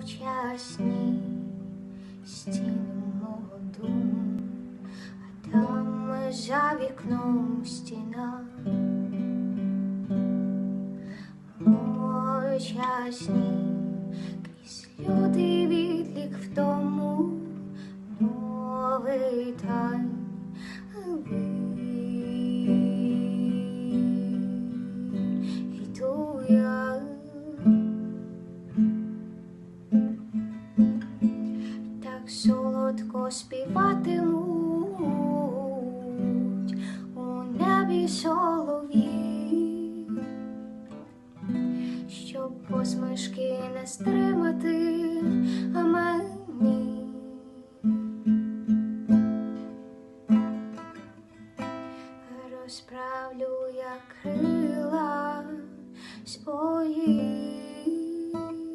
вчасні стіни мого дому, а там за вікном стіна. Мовчасні крізь люди відлік в тому новий тайм. солодко співатимуть у небі солові, щоб посмішки не стримати мені. Розправлю я крила.